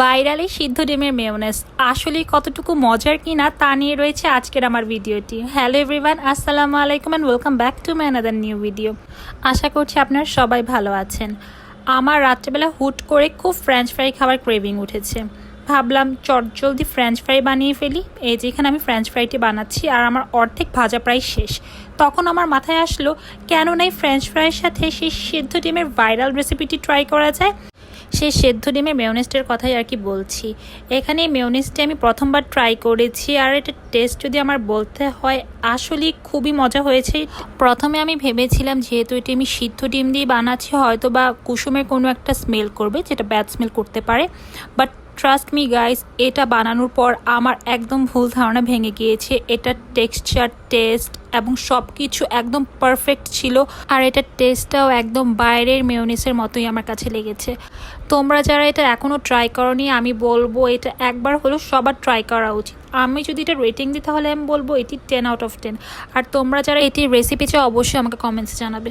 ভাইরালি সিদ্ধ ডিমের মেয়োনেজ আসলে কতটুকু মজার কি না তা নিয়ে রয়েছে আজকের আমার ভিডিওটি। হ্যালো এভরিওয়ান আসসালামু আলাইকুম and welcome back to my another new video আশা করছি আপনারা সবাই ভালো আছেন। আমার রাত্রেবেলা হুট করে খুব ফ্রেঞ্চ ফ্রাই খাবার ক্রেভিং উঠেছে। ভাবলাম চটজলদি ফ্রেঞ্চ ফ্রাই বানিয়ে ফেলি। এই যেখানে আমি ফ্রেঞ্চ ফ্রাইটি বানাচ্ছি আর আমার অর্ধেক ভাজা প্রায় শেষ। তখন আমার মাথায় আসলো কেন নাই ফ্রেঞ্চ ফ্রাইয়ের সাথে সেই সিদ্ধ ডিমের ভাইরাল রেসিপিটি ট্রাই করা যায়। সেই সেদ্ধ ডিমের মেয়নেস্টের কথাই আর কি বলছি। এখানে এই আমি প্রথমবার ট্রাই করেছি আর এটা টেস্ট যদি আমার বলতে হয়, আসলেই খুবই মজা হয়েছে। প্রথমে আমি ভেবেছিলাম যেহেতু এটি আমি সিদ্ধ ডিম দিয়ে বানাচ্ছি হয়তো বা কুসুমের কোনো একটা স্মেল করবে, যেটা ব্যাড স্মেল করতে পারে। বাট ট্রাস্ট মি গাইস এটা বানানোর পর আমার একদম ভুল ধারণা ভেঙে গিয়েছে। এটার টেক্সচার টেস্ট এবং সব কিছু একদম পারফেক্ট ছিল আর এটার টেস্টটাও একদম বাইরের মেয়নিসের মতোই আমার কাছে লেগেছে। তোমরা যারা এটা এখনও ট্রাই করনি, আমি বলব এটা একবার হলেও সবার ট্রাই করা উচিত। আমি যদি এটা রেটিং দিই, তাহলে আমি বলব এটি টেন আউট অফ টেন আর তোমরা যারা এটির রেসিপি চাও, অবশ্যই আমাকে কমেন্টসে জানাবে।